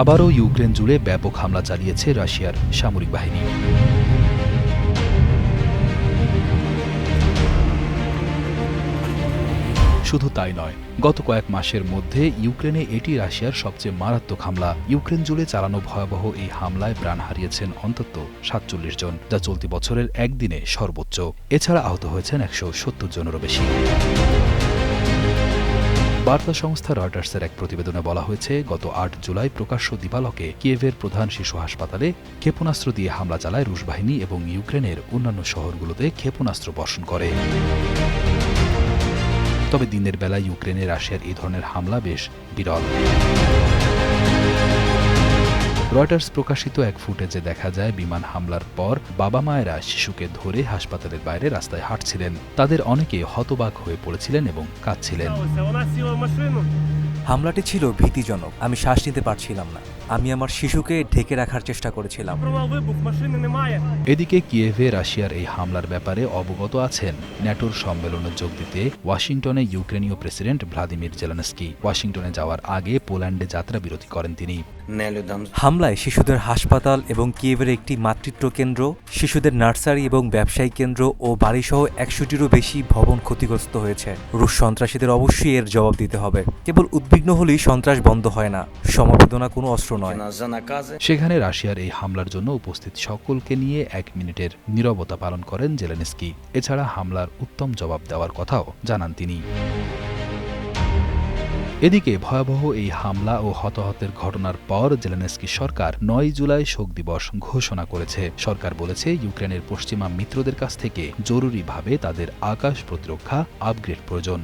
আবারও ইউক্রেন জুড়ে ব্যাপক হামলা চালিয়েছে রাশিয়ার সামরিক বাহিনী। শুধু তাই নয়, গত কয়েক মাসের মধ্যে ইউক্রেনে এটি রাশিয়ার সবচেয়ে মারাত্মক হামলা। ইউক্রেন জুড়ে চালানো ভয়াবহ এই হামলায় প্রাণ হারিয়েছেন অন্তত সাতচল্লিশ জন, যা চলতি বছরের একদিনে সর্বোচ্চ। এছাড়া আহত হয়েছেন একশো সত্তর জনেরও বেশি। বার্তা সংস্থা রয়টার্সের এক প্রতিবেদনে বলা হয়েছে, গত আট জুলাই প্রকাশ্য দিবালকে কিয়েভের প্রধান শিশু হাসপাতালে ক্ষেপণাস্ত্র দিয়ে হামলা চালায় রুশ বাহিনী এবং ইউক্রেনের অন্যান্য শহরগুলোতে ক্ষেপণাস্ত্র বর্ষণ করে। তবে দিনের বেলা ইউক্রেনে রাশিয়ার এই ধরনের হামলা বেশ বিরল। রয়টার্স প্রকাশিত এক ফুটেজে দেখা যায়, বিমান হামলার পর বাবা মায়েরা শিশুকে ধরে হাসপাতালের বাইরে রাস্তায় হাঁটছিলেন। তাদের অনেকে হতবাক হয়ে পড়েছিলেন এবং কাঁদছিলেন। হামলাটি ছিল ভীতিজনক। আমি শ্বাস নিতে পারছিলাম না। আমি আমার শিশুকে ঢেকে রাখার চেষ্টা করেছিলাম। এদিকে কিয়েভে রাশিয়ার এই হামলার ব্যাপারে অবগত আছেন ন্যাটোর সম্মেলনে যোগ দিতে ওয়াশিংটনে ইউক্রেনীয় প্রেসিডেন্ট ভ্লাদিমির জেলানস্কি। ওয়াশিংটনে যাওয়ার আগে পোল্যান্ডে যাত্রা বিরতি করেন তিনি। হামলায় শিশুদের হাসপাতাল এবং কিয়েভের একটি মাতৃত্ব কেন্দ্র শিশুদের নার্সারি এবং ব্যবসায়ী কেন্দ্র ও বাড়িসহ একশোটিরও বেশি ভবন ক্ষতিগ্রস্ত হয়েছে। রুশ সন্ত্রাসীদের অবশ্যই এর জবাব দিতে হবে। কেবল উদ্বিগ্ন হলেই সন্ত্রাস বন্ধ হয় না। সমবেদনা কোনো অস্ত্র নয়। সেখানে রাশিয়ার এই হামলার জন্য উপস্থিত সকলকে নিয়ে এক মিনিটের নিরবতা পালন করেন জেলেনস্কি। এছাড়া হামলার উত্তম জবাব দেওয়ার কথাও জানান তিনি। এদিকে ভয়াবহ এই হামলা ও হতাহতের ঘটনার পর জেলেনস্কি সরকার নয় জুলাই শোক দিবস ঘোষণা করেছে। সরকার বলেছে, ইউক্রেনের পশ্চিমা মিত্রদের কাছ থেকে জরুরিভাবে তাদের আকাশ প্রতিরক্ষা আপগ্রেড প্রয়োজন।